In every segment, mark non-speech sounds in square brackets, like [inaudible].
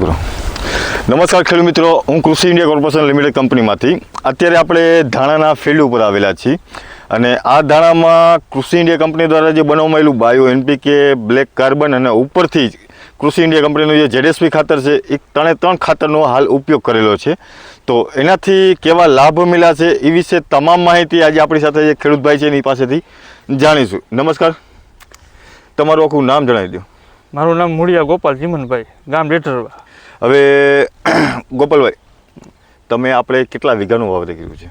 નમસ્કાર ખેડૂત મિત્રો, હું કૃષિ ઇન્ડિયા કોર્પોરેશન લિમિટેડ કંપનીમાંથી. અત્યારે આપણે ધાણાના ફિલ્ડ ઉપર આવેલા છીએ અને આ ધાણામાં કૃષિ ઇન્ડિયા કંપની દ્વારા જે બનાવવામાં આવેલું બાયો એનપીકે બ્લેક કાર્બન અને ઉપરથી જ કૃષિ ઇન્ડિયા કંપનીનું જે જેડેસપી ખાતર છે, એ ત્રણે ત્રણ ખાતરનો હાલ ઉપયોગ કરેલો છે. તો એનાથી કેવા લાભ મળ્યા છે, એ વિશે તમામ માહિતી આજે આપણી સાથે જે ખેડૂતભાઈ છે એની પાસેથી જાણીશું. નમસ્કાર. તમારું આખું નામ જણાવી દો. મારું નામ મૂળિયા ગોપાલ જીમનભાઈ, ગામ ડેટરવા. હવે [clears throat] ગોપાલભાઈ તમે આપણે કેટલા વીઘાનું વાવેતર કર્યું છે?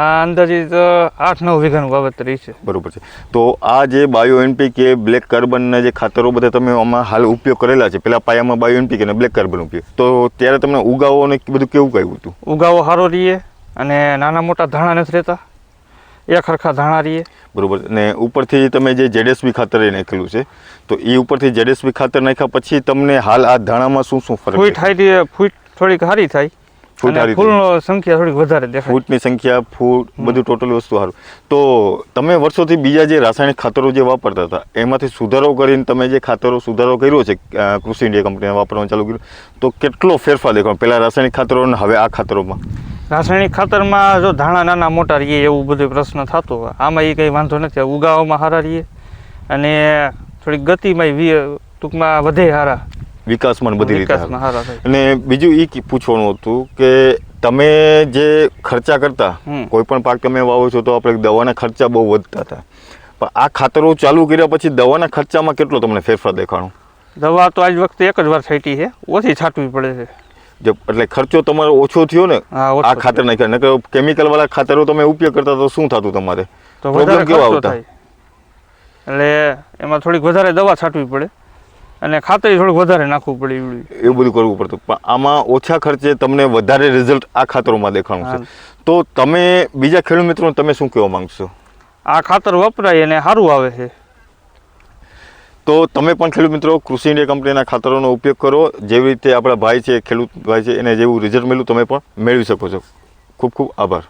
આ અંદાજિત આઠ નવ વીઘાનું વાવેતર છે. બરાબર છે. તો આ જે બાયો એનપીકે બ્લેક કાર્બનના જે ખાતરો બધા તમે આમાં હાલ ઉપયોગ કરેલા છે? પેલા પાયામાં બાયો એનપીકે અને બ્લેક કાર્બન ઉપયોગ. તો ત્યારે તમને ઉગાવો અને બધું કેવું કહ્યું હતું? ઉગાવો સારો રહીએ અને નાના મોટા ધાણા નથી રહેતા. એક ખરખા ધાણા રહીએ બરાબર. ને ઉપરથી તમે જે જેડેસબી ખાતર એ નાખેલું છે તો એ ઉપરથી જેડેસબી ખાતર નાખ્યા પછી તમને હાલ આ ધાણામાં શું શું ફરક ફૂટ થાય ફૂટ થોડીક સારી થાય. ફૂલનો સંખ્યા થોડીક વધારે દેખાય. ફૂટની સંખ્યા ફૂટ બધું ટોટલ વસ્તુ સારું. તો તમે વર્ષોથી બીજા જે રાસાયણિક ખાતરો જે વાપરતા હતા એમાંથી સુધારો કરીને તમે જે ખાતરો સુધારો કર્યો છે કૃષિ ઇન્ડિયા કંપનીને વાપરવાનું ચાલુ કર્યું તો કેટલો ફેરફાર દેખાય? પહેલાં રાસાયણિક ખાતરો અને હવે આ ખાતરોમાં. રાસાયણિક ખાતરમાં જો ધાણા નાના મોટા રહીએ એવું બધો પ્રશ્ન થતો આમાં એ કંઈ વાંધો નથી. ઉગાવામાં સારા રહીએ અને થોડીક ગતિમાં વી- ટૂંકમાં વધે સારા વિકાસમાં બધી રીતે અને બીજું એ પૂછવાનું હતું કે તમે જે ખર્ચા કરતા. કોઈ પણ પાક તમે વાવો છો તો આપણે દવાના ખર્ચા બહુ વધતા હતા. પણ આ ખાતરો ચાલુ કર્યા પછી દવાના ખર્ચામાં કેટલો તમને ફેરફાર દેખાણો? દવા તો આજ વખતે એક જ વાર છાંટી છે. ઓછી છાંટવી પડે છે. જે એટલે ખર્ચો તમારો ઓછો થયો ને આ ખાતર નાખ્યા. નકર કેમિકલ વાળા ખાતરો તમે ઉપયોગ કરતા તો શું થતું તમારે? પ્રોબ્લેમ કેવો આવતા? એટલે એમાં થોડીક વધારે દવા છાંટવી પડે અને ખાતર થોડુંક વધારે નાખવું પડે એવું બધું કરવું પડતું. પણ આમાં ઓછા ખર્ચે તમને વધારે રિઝલ્ટ આ ખાતરોમાં દેખાણું છે. તો તમે બીજા ખેડૂત મિત્રોને તમે શું કહેવા માંગશો? આ ખાતર વપરાય અને સારું આવે છે. તો તમે પણ ખેડૂત મિત્રો કૃષિ ઇન્ડિયા કંપનીના ખાતરોનો ઉપયોગ કરો. જેવી રીતે આપણા ભાઈ છે, ખેડૂત ભાઈ છે, એને જેવું રિઝલ્ટ મળ્યું, તમે પણ મેળવી શકો છો. ખૂબ ખૂબ આભાર.